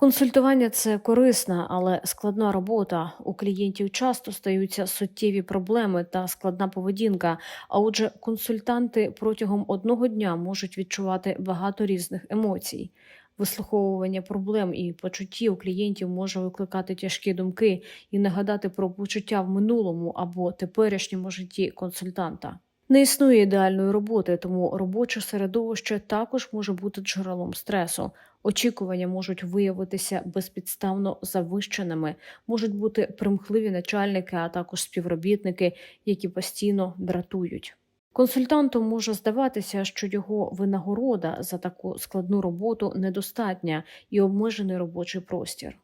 Консультування це корисна, але складна робота. У клієнтів часто стаються суттєві проблеми та складна поведінка. А отже, консультанти протягом одного дня можуть відчувати багато різних емоцій. Вислуховування проблем і почуттів клієнтів може викликати тяжкі думки і нагадати про почуття в минулому або теперішньому житті консультанта. Не існує ідеальної роботи, тому робоче середовище також може бути джерелом стресу. Очікування можуть виявитися безпідставно завищеними, можуть бути примхливі начальники, а також співробітники, які постійно дратують. Консультанту може здаватися, що його винагорода за таку складну роботу недостатня і обмежений робочий простір.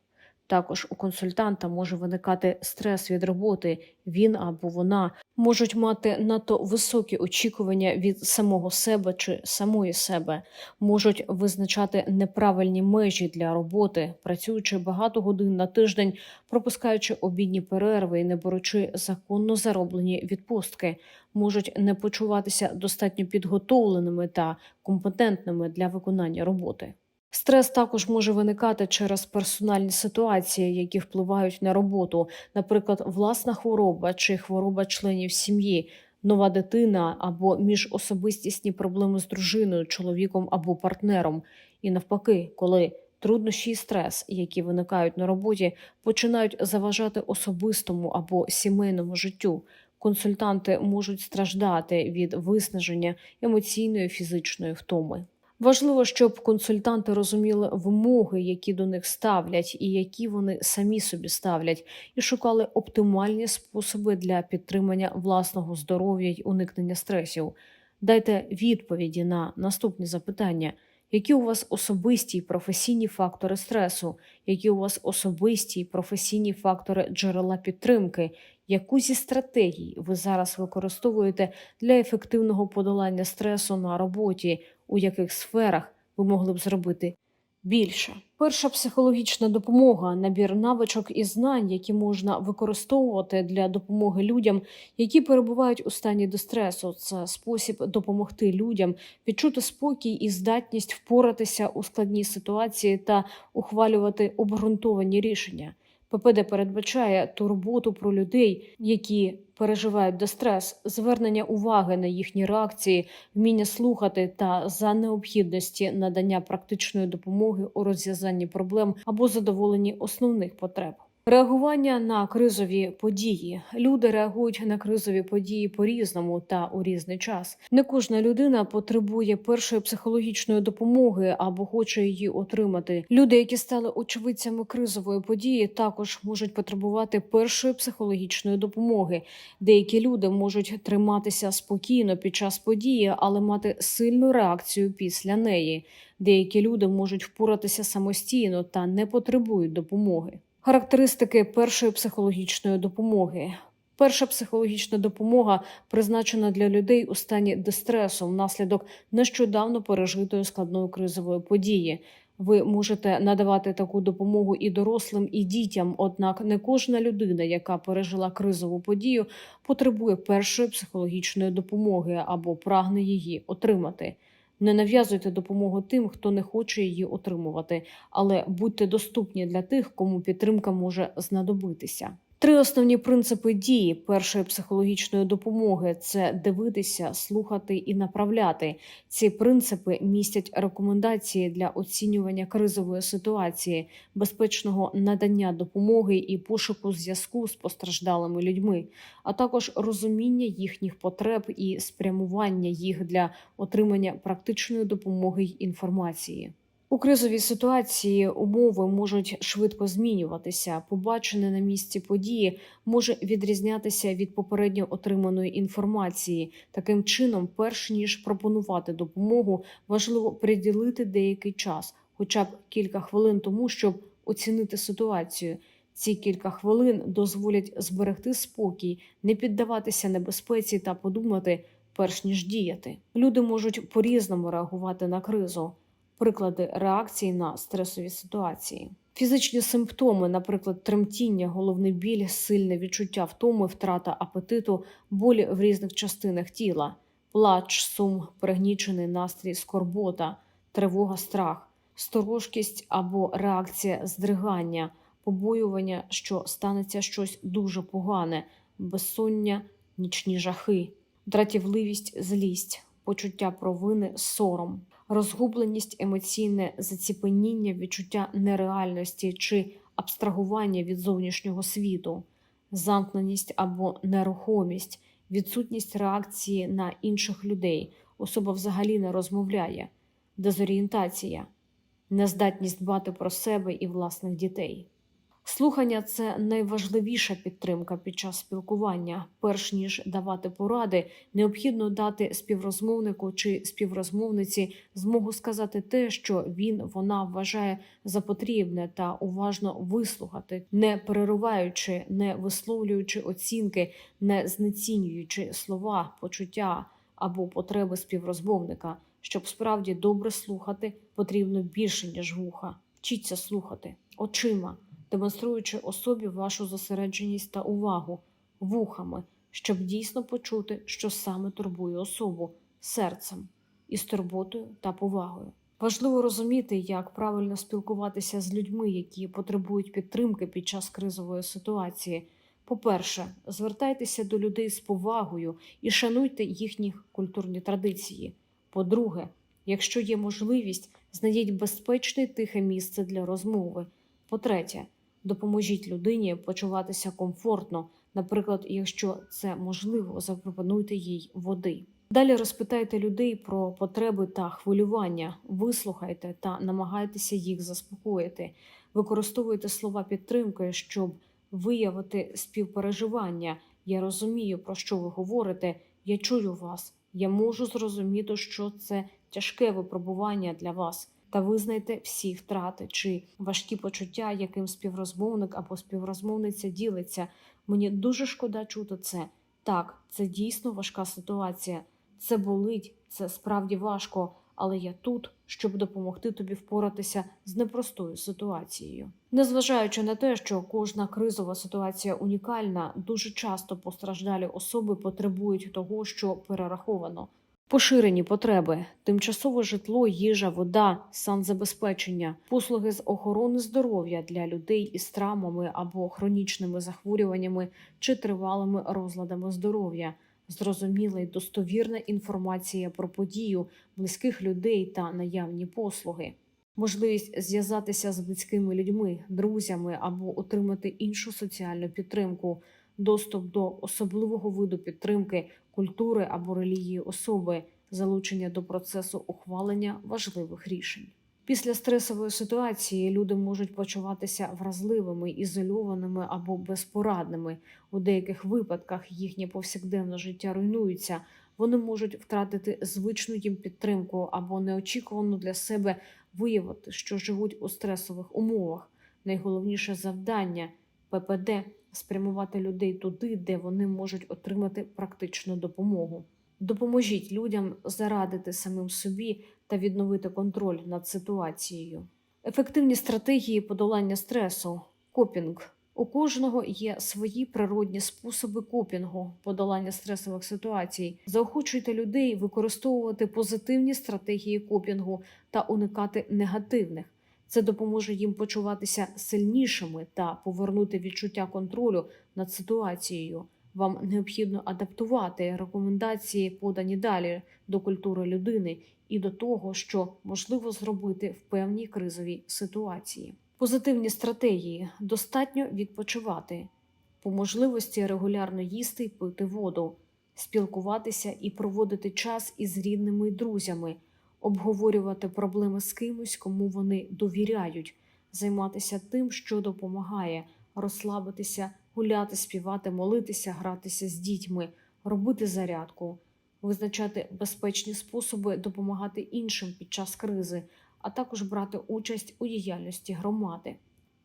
Також у консультанта може виникати стрес від роботи. Він або вона можуть мати надто високі очікування від самого себе чи самої себе, можуть визначати неправильні межі для роботи, працюючи багато годин на тиждень, пропускаючи обідні перерви і не беручи законно зароблені відпустки, можуть не почуватися достатньо підготовленими та компетентними для виконання роботи. Стрес також може виникати через персональні ситуації, які впливають на роботу, наприклад, власна хвороба чи хвороба членів сім'ї, нова дитина або міжособистісні проблеми з дружиною, чоловіком або партнером. І навпаки, коли труднощі і стрес, які виникають на роботі, починають заважати особистому або сімейному життю. Консультанти можуть страждати від виснаження емоційної фізичної втоми. Важливо, щоб консультанти розуміли вимоги, які до них ставлять, і які вони самі собі ставлять, і шукали оптимальні способи для підтримання власного здоров'я й уникнення стресів. Дайте відповіді на наступні запитання. Які у вас особисті й професійні фактори стресу, які у вас особисті й професійні фактори джерела підтримки, яку зі стратегій ви зараз використовуєте для ефективного подолання стресу на роботі, у яких сферах ви могли б зробити більше? Перша психологічна допомога набір навичок і знань, які можна використовувати для допомоги людям, які перебувають у стані дистресу. Це спосіб допомогти людям відчути спокій і здатність впоратися у складній ситуації та ухвалювати обґрунтовані рішення. ППД передбачає турботу про людей, які переживають дистрес, звернення уваги на їхні реакції, вміння слухати та за необхідності надання практичної допомоги у розв'язанні проблем або задоволенні основних потреб. Реагування на кризові події. Люди реагують на кризові події по-різному та у різний час. Не кожна людина потребує першої психологічної допомоги або хоче її отримати. Люди, які стали очевидцями кризової події, також можуть потребувати першої психологічної допомоги. Деякі люди можуть триматися спокійно під час події, але мати сильну реакцію після неї. Деякі люди можуть впоратися самостійно та не потребують допомоги. Характеристики першої психологічної допомоги. Перша психологічна допомога призначена для людей у стані дистресу внаслідок нещодавно пережитої складної кризової події. Ви можете надавати таку допомогу і дорослим, і дітям. Однак не кожна людина, яка пережила кризову подію, потребує першої психологічної допомоги або прагне її отримати. Не нав'язуйте допомогу тим, хто не хоче її отримувати, але будьте доступні для тих, кому підтримка може знадобитися. Три основні принципи дії першої психологічної допомоги це дивитися, слухати і направляти. Ці принципи містять рекомендації для оцінювання кризової ситуації, безпечного надання допомоги і пошуку зв'язку з постраждалими людьми, а також розуміння їхніх потреб і спрямування їх для отримання практичної допомоги й інформації. У кризовій ситуації умови можуть швидко змінюватися. Побачене на місці події може відрізнятися від попередньо отриманої інформації. Таким чином, перш ніж пропонувати допомогу, важливо приділити деякий час, хоча б кілька хвилин тому, щоб оцінити ситуацію. Ці кілька хвилин дозволять зберегти спокій, не піддаватися небезпеці та подумати, перш ніж діяти. Люди можуть по-різному реагувати на кризу приклади реакції на стресові ситуації. Фізичні симптоми, наприклад, тремтіння, головний біль, сильне відчуття втоми, втрата апетиту, болі в різних частинах тіла, плач, сум, пригнічений настрій, скорбота, тривога, страх. сторожкість або реакція здригання, побоювання, що станеться щось дуже погане, безсоння, нічні жахи, дратівливість, злість, почуття провини, сором, розгубленість, емоційне заціпеніння, відчуття нереальності чи абстрагування від зовнішнього світу, замкненість або нерухомість, відсутність реакції на інших людей, особа взагалі не розмовляє, дезорієнтація, нездатність дбати про себе і власних дітей. Слухання це найважливіша підтримка під час спілкування. Перш ніж давати поради, необхідно дати співрозмовнику чи співрозмовниці змогу сказати те, що він вона вважає за потрібне, та уважно вислухати, не перериваючи, не висловлюючи оцінки, не знецінюючи слова, почуття або потреби співрозмовника. Щоб справді добре слухати, потрібно більше ніж вуха. Вчіться слухати очима демонструючи особі вашу зосередженість та увагу вухами, щоб дійсно почути, що саме турбує особу серцем із турботою та повагою. Важливо розуміти, як правильно спілкуватися з людьми, які потребують підтримки під час кризової ситуації. По-перше, звертайтеся до людей з повагою і шануйте їхні культурні традиції. По-друге, якщо є можливість, знайдіть безпечне тихе місце для розмови. По-третє, допоможіть людині почуватися комфортно, наприклад, якщо це можливо, запропонуйте їй води. Далі розпитайте людей про потреби та хвилювання, вислухайте та намагайтеся їх заспокоїти. Використовуйте слова підтримки, щоб виявити співпереживання. Я розумію, про що ви говорите. Я чую вас. Я можу зрозуміти, що це тяжке випробування для вас та визнайте всі втрати чи важкі почуття, яким співрозмовник або співрозмовниця ділиться. Мені дуже шкода чути це. Так, це дійсно важка ситуація. Це болить, це справді важко, але я тут, щоб допомогти тобі впоратися з непростою ситуацією. Незважаючи на те, що кожна кризова ситуація унікальна, дуже часто постраждалі особи потребують того, що перераховано. Поширені потреби: тимчасове житло, їжа, вода, санзабезпечення, послуги з охорони здоров'я для людей із травмами або хронічними захворюваннями чи тривалими розладами здоров'я, зрозуміла й достовірна інформація про подію близьких людей та наявні послуги. Можливість зв'язатися з близькими людьми, друзями або отримати іншу соціальну підтримку, доступ до особливого виду підтримки, культури або релігії особи, залучення до процесу ухвалення важливих рішень. Після стресової ситуації люди можуть почуватися вразливими, ізольованими або безпорадними. У деяких випадках їхнє повсякденне життя руйнується. Вони можуть втратити звичну їм підтримку або неочікувану для себе виявити, що живуть у стресових умовах. Найголовніше завдання ППД спрямувати людей туди, де вони можуть отримати практичну допомогу. Допоможіть людям зарадити самим собі та відновити контроль над ситуацією. Ефективні стратегії подолання стресу, копінг. У кожного є свої природні способи копінгу, подолання стресових ситуацій. Заохочуйте людей використовувати позитивні стратегії копінгу та уникати негативних. Це допоможе їм почуватися сильнішими та повернути відчуття контролю над ситуацією. Вам необхідно адаптувати рекомендації, подані далі до культури людини і до того, що можливо зробити в певній кризовій ситуації. Позитивні стратегії достатньо відпочивати, по можливості регулярно їсти й пити воду, спілкуватися і проводити час із рідними й друзями обговорювати проблеми з кимось, кому вони довіряють, займатися тим, що допомагає, розслабитися, гуляти, співати, молитися, гратися з дітьми, робити зарядку, визначати безпечні способи допомагати іншим під час кризи, а також брати участь у діяльності громади.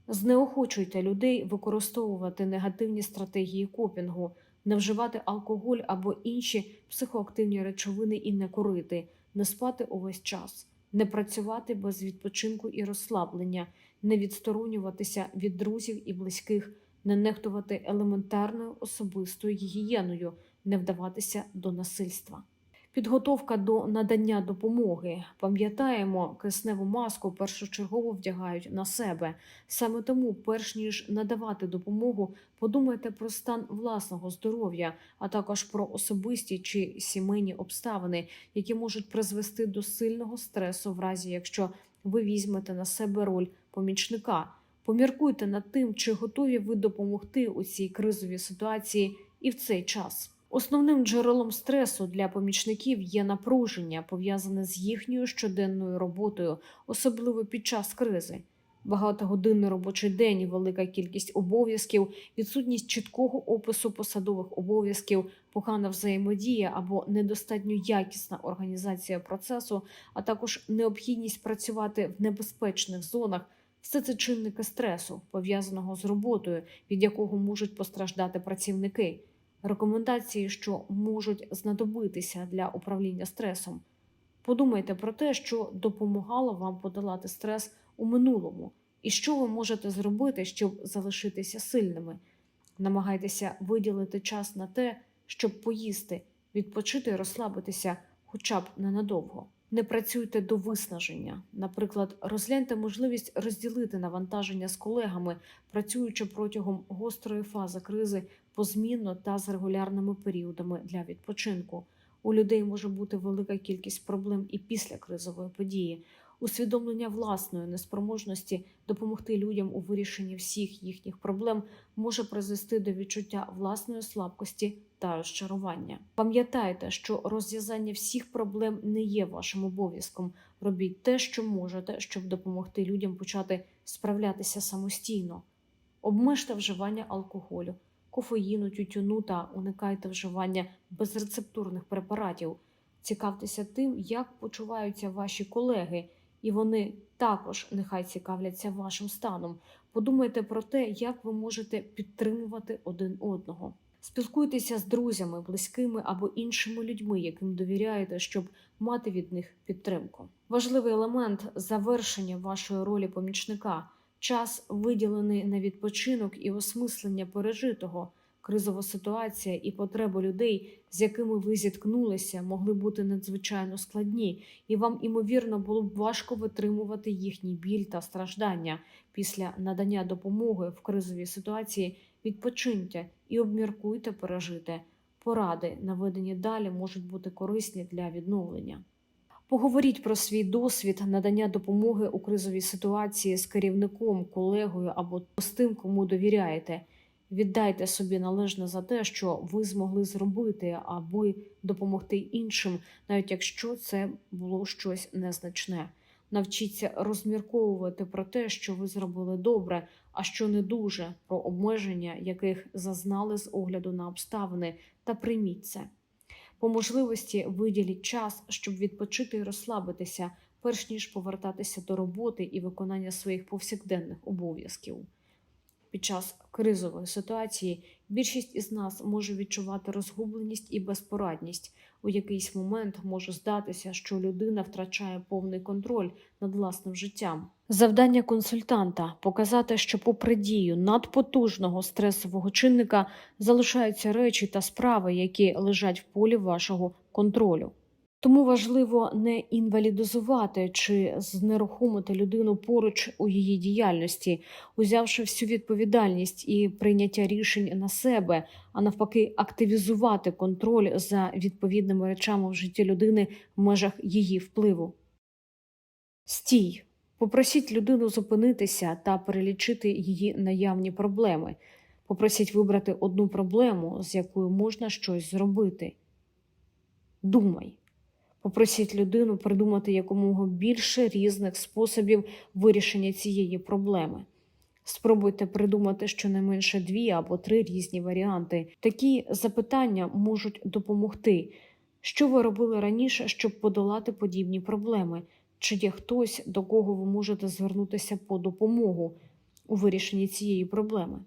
Знеохочуйте людей використовувати негативні стратегії копінгу, не вживати алкоголь або інші психоактивні речовини і не курити не спати увесь час, не працювати без відпочинку і розслаблення, не відсторонюватися від друзів і близьких, не нехтувати елементарною особистою гігієною, не вдаватися до насильства. Підготовка до надання допомоги. Пам'ятаємо, кисневу маску першочергово вдягають на себе. Саме тому, перш ніж надавати допомогу, подумайте про стан власного здоров'я, а також про особисті чи сімейні обставини, які можуть призвести до сильного стресу, в разі якщо ви візьмете на себе роль помічника. Поміркуйте над тим, чи готові ви допомогти у цій кризовій ситуації і в цей час. Основним джерелом стресу для помічників є напруження, пов'язане з їхньою щоденною роботою, особливо під час кризи. Багатогодинний робочий день, велика кількість обов'язків, відсутність чіткого опису посадових обов'язків, погана взаємодія або недостатньо якісна організація процесу, а також необхідність працювати в небезпечних зонах. Все це чинники стресу, пов'язаного з роботою, від якого можуть постраждати працівники. Рекомендації, що можуть знадобитися для управління стресом. Подумайте про те, що допомагало вам подолати стрес у минулому, і що ви можете зробити, щоб залишитися сильними. Намагайтеся виділити час на те, щоб поїсти, відпочити і розслабитися хоча б ненадовго. Не працюйте до виснаження. Наприклад, розгляньте можливість розділити навантаження з колегами, працюючи протягом гострої фази кризи позмінно та з регулярними періодами для відпочинку. У людей може бути велика кількість проблем і після кризової події. Усвідомлення власної неспроможності допомогти людям у вирішенні всіх їхніх проблем може призвести до відчуття власної слабкості та розчарування. Пам'ятайте, що розв'язання всіх проблем не є вашим обов'язком. Робіть те, що можете, щоб допомогти людям почати справлятися самостійно. Обмежте вживання алкоголю, кофеїну, тютюну та уникайте вживання безрецептурних препаратів. Цікавтеся тим, як почуваються ваші колеги, і вони також нехай цікавляться вашим станом. Подумайте про те, як ви можете підтримувати один одного. Спілкуйтеся з друзями, близькими або іншими людьми, яким довіряєте, щоб мати від них підтримку. Важливий елемент завершення вашої ролі помічника час, виділений на відпочинок і осмислення пережитого. Кризова ситуація і потреби людей, з якими ви зіткнулися, могли бути надзвичайно складні, і вам, імовірно, було б важко витримувати їхній біль та страждання після надання допомоги в кризовій ситуації. Відпочиньте і обміркуйте пережите. Поради, наведені далі, можуть бути корисні для відновлення. Поговоріть про свій досвід надання допомоги у кризовій ситуації з керівником, колегою або з тим, кому довіряєте. Віддайте собі належне за те, що ви змогли зробити, аби допомогти іншим, навіть якщо це було щось незначне. Навчіться розмірковувати про те, що ви зробили добре, а що не дуже, про обмеження, яких зазнали з огляду на обставини, та прийміть це. По можливості виділіть час, щоб відпочити і розслабитися, перш ніж повертатися до роботи і виконання своїх повсякденних обов'язків. Під час кризової ситуації більшість із нас може відчувати розгубленість і безпорадність. У якийсь момент може здатися, що людина втрачає повний контроль над власним життям. Завдання консультанта показати, що, попри дію надпотужного стресового чинника, залишаються речі та справи, які лежать в полі вашого контролю. Тому важливо не інвалідизувати чи знерухомити людину поруч у її діяльності, узявши всю відповідальність і прийняття рішень на себе, а навпаки, активізувати контроль за відповідними речами в житті людини в межах її впливу. Стій. Попросіть людину зупинитися та перелічити її наявні проблеми. Попросіть вибрати одну проблему, з якою можна щось зробити. Думай. Попросіть людину придумати якомога більше різних способів вирішення цієї проблеми. Спробуйте придумати щонайменше дві або три різні варіанти. Такі запитання можуть допомогти. Що ви робили раніше, щоб подолати подібні проблеми? Чи є хтось, до кого ви можете звернутися по допомогу у вирішенні цієї проблеми?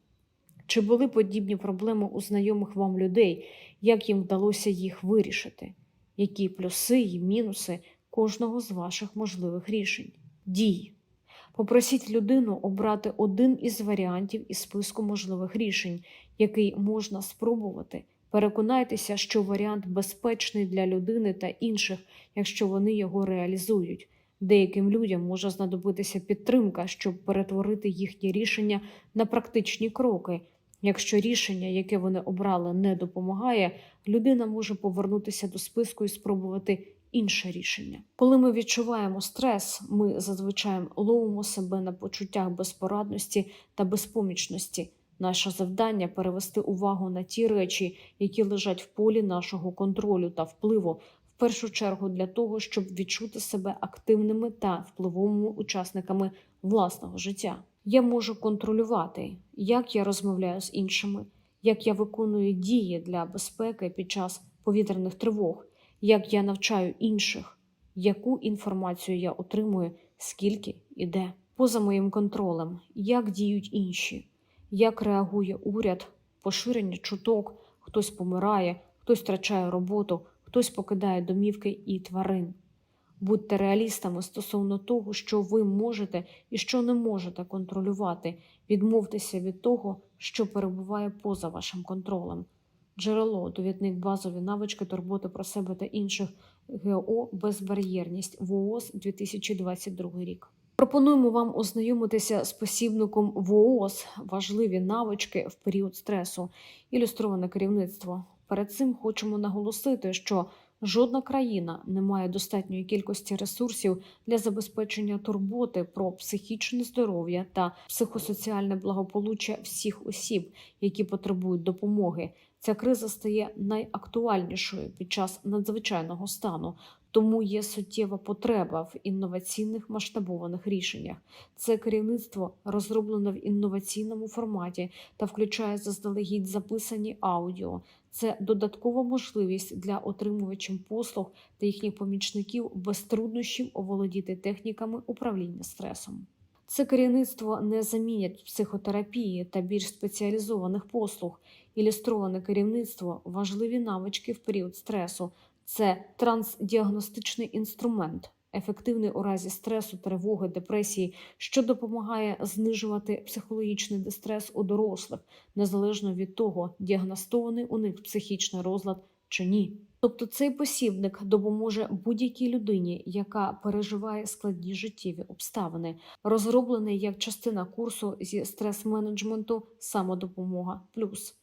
Чи були подібні проблеми у знайомих вам людей, як їм вдалося їх вирішити? Які плюси і мінуси кожного з ваших можливих рішень? Дій. Попросіть людину обрати один із варіантів із списку можливих рішень, який можна спробувати Переконайтеся, що варіант безпечний для людини та інших, якщо вони його реалізують. Деяким людям може знадобитися підтримка, щоб перетворити їхні рішення на практичні кроки. Якщо рішення, яке вони обрали, не допомагає, людина може повернутися до списку і спробувати інше рішення. Коли ми відчуваємо стрес, ми зазвичай ловимо себе на почуттях безпорадності та безпомічності. Наше завдання перевести увагу на ті речі, які лежать в полі нашого контролю та впливу, першу чергу для того, щоб відчути себе активними та впливовими учасниками власного життя. Я можу контролювати, як я розмовляю з іншими, як я виконую дії для безпеки під час повітряних тривог, як я навчаю інших, яку інформацію я отримую, скільки і де. Поза моїм контролем, як діють інші, як реагує уряд, поширення чуток, хтось помирає, хтось втрачає роботу, хтось покидає домівки і тварин. Будьте реалістами стосовно того, що ви можете і що не можете контролювати. Відмовтеся від того, що перебуває поза вашим контролем. Джерело, довідник базові навички турботи про себе та інших ГО безбар'єрність ВООЗ 2022 рік. Пропонуємо вам ознайомитися з посібником ВООЗ важливі навички в період стресу, ілюстроване керівництво. Перед цим хочемо наголосити, що жодна країна не має достатньої кількості ресурсів для забезпечення турботи про психічне здоров'я та психосоціальне благополуччя всіх осіб, які потребують допомоги. Ця криза стає найактуальнішою під час надзвичайного стану, тому є суттєва потреба в інноваційних масштабованих рішеннях. Це керівництво розроблено в інноваційному форматі та включає заздалегідь записані аудіо. Це додаткова можливість для отримувачів послуг та їхніх помічників без труднощів оволодіти техніками управління стресом. Це керівництво не замінять психотерапії та більш спеціалізованих послуг. Ілюстроване керівництво важливі навички в період стресу. Це трансдіагностичний інструмент, ефективний у разі стресу, тривоги, депресії, що допомагає знижувати психологічний дистрес у дорослих, незалежно від того, діагностований у них психічний розлад чи ні. Тобто цей посібник допоможе будь-якій людині, яка переживає складні життєві обставини, розроблений як частина курсу зі стрес-менеджменту самодопомога плюс.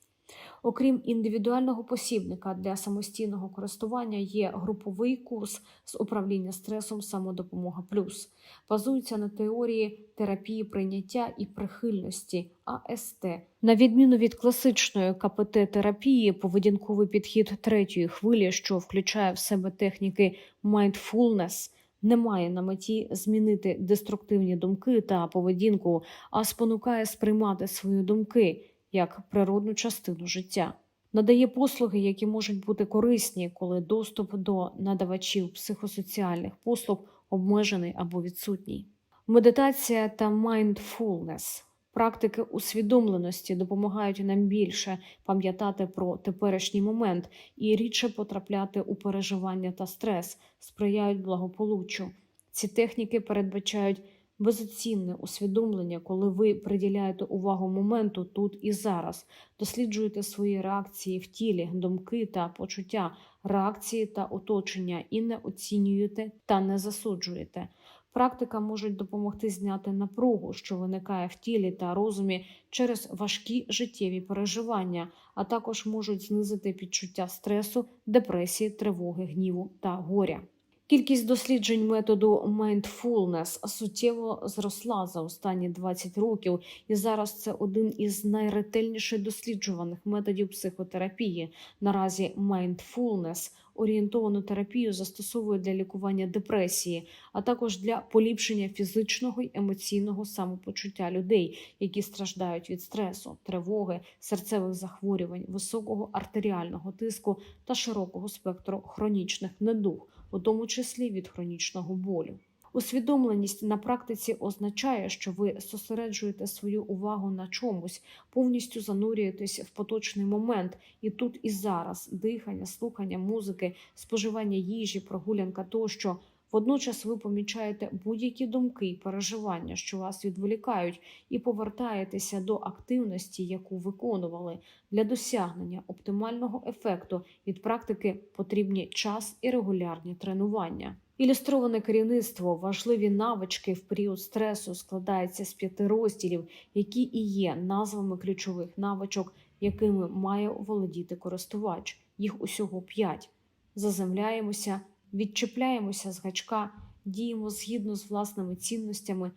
Окрім індивідуального посібника для самостійного користування, є груповий курс з управління стресом самодопомога плюс, базується на теорії терапії прийняття і прихильності АСТ. На відміну від класичної КПТ-терапії, поведінковий підхід третьої хвилі, що включає в себе техніки mindfulness, не має на меті змінити деструктивні думки та поведінку, а спонукає сприймати свої думки як природну частину життя. Надає послуги, які можуть бути корисні, коли доступ до надавачів психосоціальних послуг обмежений або відсутній. Медитація та mindfulness – практики усвідомленості допомагають нам більше пам'ятати про теперішній момент і рідше потрапляти у переживання та стрес, сприяють благополуччю. Ці техніки передбачають безоцінне усвідомлення, коли ви приділяєте увагу моменту тут і зараз, досліджуєте свої реакції в тілі, думки та почуття, реакції та оточення і не оцінюєте та не засуджуєте. Практика може допомогти зняти напругу, що виникає в тілі та розумі через важкі життєві переживання, а також можуть знизити відчуття стресу, депресії, тривоги, гніву та горя. Кількість досліджень методу mindfulness суттєво зросла за останні 20 років, і зараз це один із найретельніше досліджуваних методів психотерапії. Наразі mindfulness орієнтовану терапію застосовують для лікування депресії, а також для поліпшення фізичного й емоційного самопочуття людей, які страждають від стресу, тривоги, серцевих захворювань, високого артеріального тиску та широкого спектру хронічних недуг у тому числі від хронічного болю. Усвідомленість на практиці означає, що ви зосереджуєте свою увагу на чомусь, повністю занурюєтесь в поточний момент, і тут і зараз дихання, слухання музики, споживання їжі, прогулянка тощо Водночас ви помічаєте будь-які думки і переживання, що вас відволікають, і повертаєтеся до активності, яку виконували. Для досягнення оптимального ефекту від практики потрібні час і регулярні тренування. Ілюстроване керівництво, важливі навички в період стресу складається з п'яти розділів, які і є назвами ключових навичок, якими має володіти користувач. Їх усього п'ять. Заземляємося, відчепляємося з гачка, діємо згідно з власними цінностями,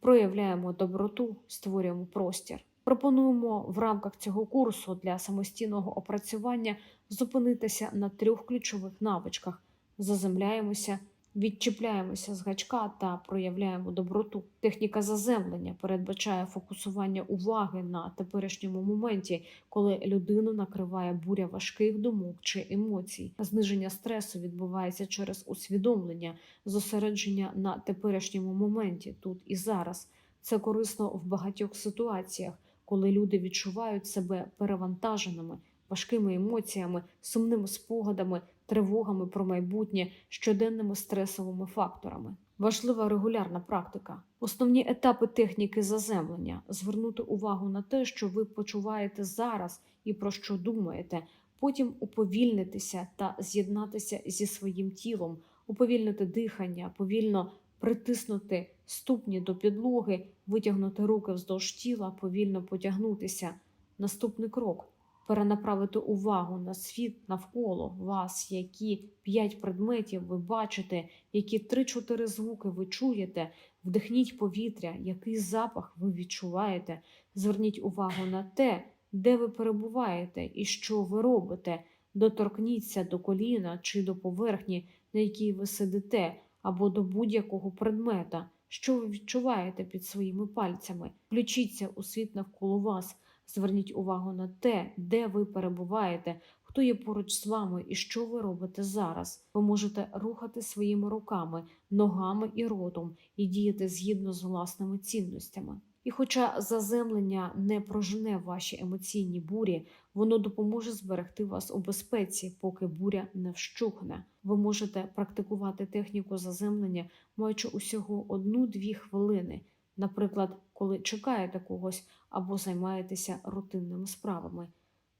проявляємо доброту, створюємо простір. Пропонуємо в рамках цього курсу для самостійного опрацювання зупинитися на трьох ключових навичках: заземляємося, відчіпляємося з гачка та проявляємо доброту. Техніка заземлення передбачає фокусування уваги на теперішньому моменті, коли людину накриває буря важких думок чи емоцій. Зниження стресу відбувається через усвідомлення, зосередження на теперішньому моменті тут і зараз. Це корисно в багатьох ситуаціях, коли люди відчувають себе перевантаженими, важкими емоціями, сумними спогадами, тривогами про майбутнє, щоденними стресовими факторами. Важлива регулярна практика. Основні етапи техніки заземлення звернути увагу на те, що ви почуваєте зараз і про що думаєте, потім уповільнитися та з'єднатися зі своїм тілом, уповільнити дихання, повільно притиснути ступні до підлоги, витягнути руки вздовж тіла, повільно потягнутися. Наступний крок перенаправити увагу на світ навколо вас, які п'ять предметів ви бачите, які три-чотири звуки ви чуєте. Вдихніть повітря, який запах ви відчуваєте. Зверніть увагу на те, де ви перебуваєте і що ви робите. Доторкніться до коліна чи до поверхні, на якій ви сидите, або до будь-якого предмета, що ви відчуваєте під своїми пальцями. Включіться у світ навколо вас. Зверніть увагу на те, де ви перебуваєте, хто є поруч з вами і що ви робите зараз. Ви можете рухати своїми руками, ногами і ротом і діяти згідно з власними цінностями. І хоча заземлення не прожене ваші емоційні бурі, воно допоможе зберегти вас у безпеці, поки буря не вщухне. Ви можете практикувати техніку заземлення, маючи усього одну-дві хвилини, наприклад, коли чекаєте когось або займаєтеся рутинними справами.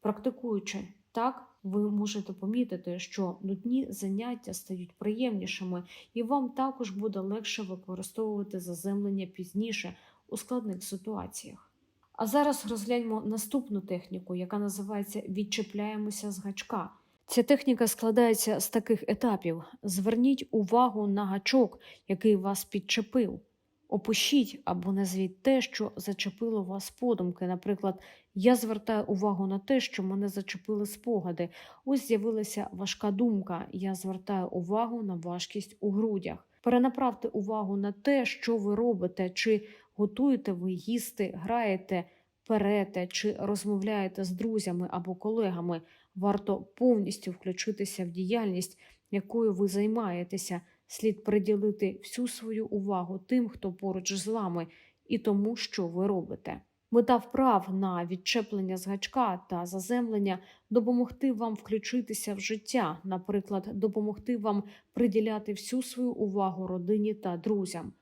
Практикуючи так, ви можете помітити, що нудні заняття стають приємнішими, і вам також буде легше використовувати заземлення пізніше у складних ситуаціях. А зараз розгляньмо наступну техніку, яка називається Відчепляємося з гачка. Ця техніка складається з таких етапів: зверніть увагу на гачок, який вас підчепив. Опишіть або назвіть те, що зачепило вас подумки. Наприклад, я звертаю увагу на те, що мене зачепили спогади. Ось з'явилася важка думка. Я звертаю увагу на важкість у грудях. Перенаправте увагу на те, що ви робите, чи готуєте ви їсти, граєте, перете, чи розмовляєте з друзями або колегами. Варто повністю включитися в діяльність, якою ви займаєтеся. Слід приділити всю свою увагу тим, хто поруч з вами, і тому, що ви робите. Мета вправ на відчеплення з гачка та заземлення допомогти вам включитися в життя, наприклад, допомогти вам приділяти всю свою увагу родині та друзям.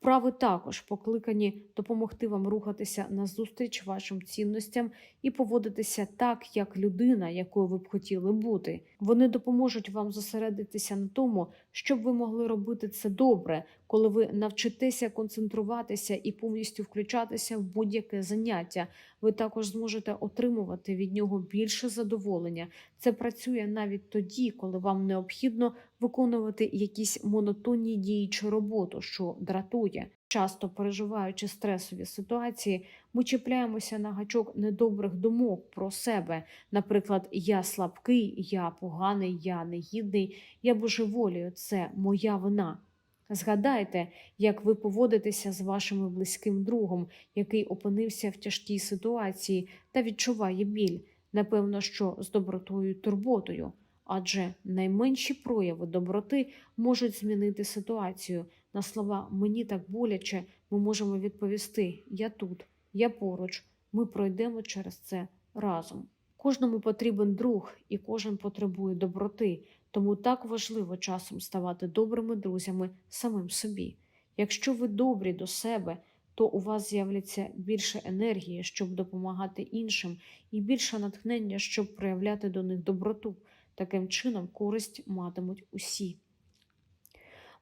Вправи також покликані допомогти вам рухатися назустріч вашим цінностям і поводитися так, як людина, якою ви б хотіли бути. Вони допоможуть вам зосередитися на тому, щоб ви могли робити це добре, коли ви навчитеся концентруватися і повністю включатися в будь-яке заняття. Ви також зможете отримувати від нього більше задоволення. Це працює навіть тоді, коли вам необхідно виконувати якісь монотонні дії чи роботу, що дратує. Часто переживаючи стресові ситуації, ми чіпляємося на гачок недобрих думок про себе. Наприклад, я слабкий, я поганий, я негідний, я божеволію, це моя вина. Згадайте, як ви поводитеся з вашим близьким другом, який опинився в тяжкій ситуації та відчуває біль, напевно, що з добротою турботою. Адже найменші прояви доброти можуть змінити ситуацію. На слова мені так боляче ми можемо відповісти Я тут, я поруч, ми пройдемо через це разом. Кожному потрібен друг, і кожен потребує доброти. Тому так важливо часом ставати добрими друзями самим собі. Якщо ви добрі до себе, то у вас з'являться більше енергії, щоб допомагати іншим, і більше натхнення, щоб проявляти до них доброту. Таким чином, користь матимуть усі.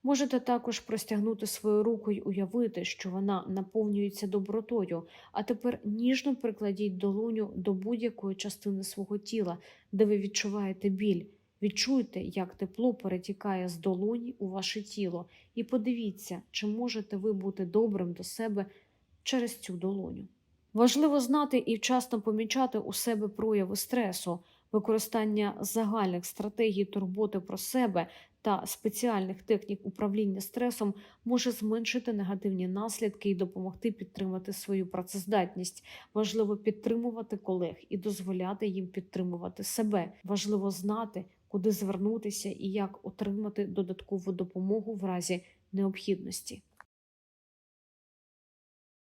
Можете також простягнути свою руку й уявити, що вона наповнюється добротою, а тепер ніжно прикладіть долоню до будь-якої частини свого тіла, де ви відчуваєте біль. Відчуйте, як тепло перетікає з долоні у ваше тіло, і подивіться, чи можете ви бути добрим до себе через цю долоню. Важливо знати і вчасно помічати у себе прояви стресу, використання загальних стратегій турботи про себе та спеціальних технік управління стресом може зменшити негативні наслідки і допомогти підтримати свою працездатність. Важливо підтримувати колег і дозволяти їм підтримувати себе. Важливо знати, куди звернутися і як отримати додаткову допомогу в разі необхідності.